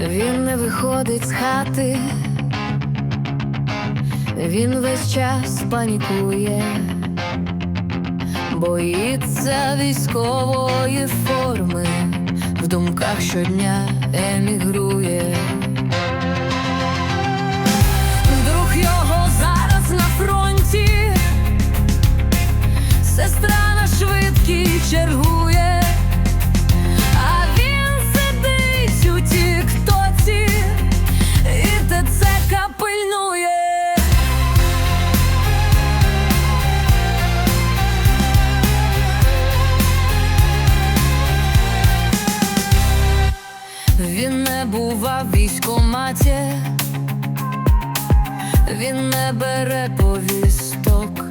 він не виходить з хати, він весь час панікує, боїться військової форми, в думках щодня емігрує. не бува в військоматі, він не бере повісток,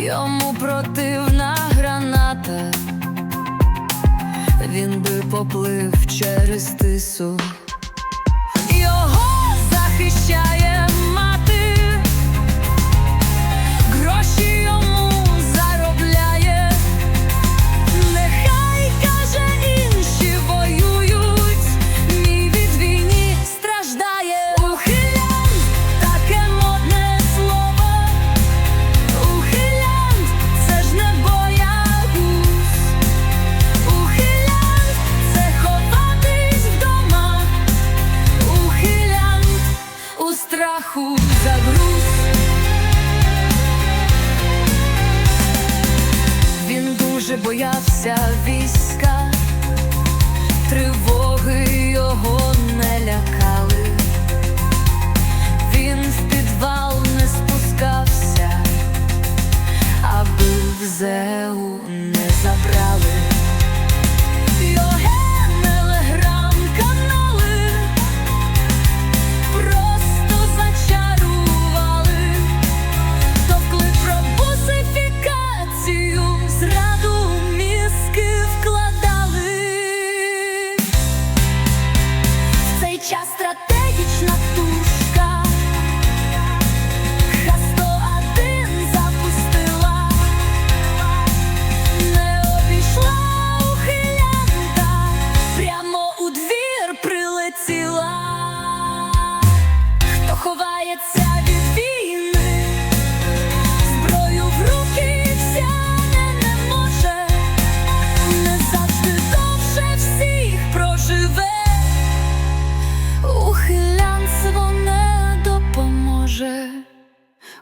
йому противна граната, він би поплив через. те. боявся війська.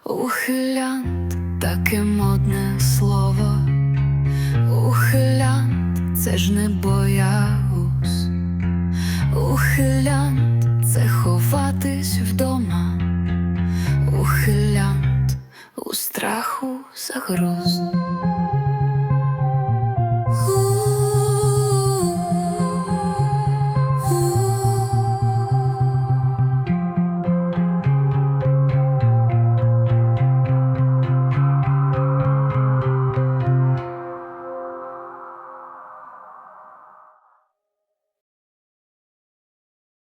Ухилянт таке модне слово, ухилянт це ж не боягуз, ухилянт це ховатись вдома, ухилянт у страху загроз.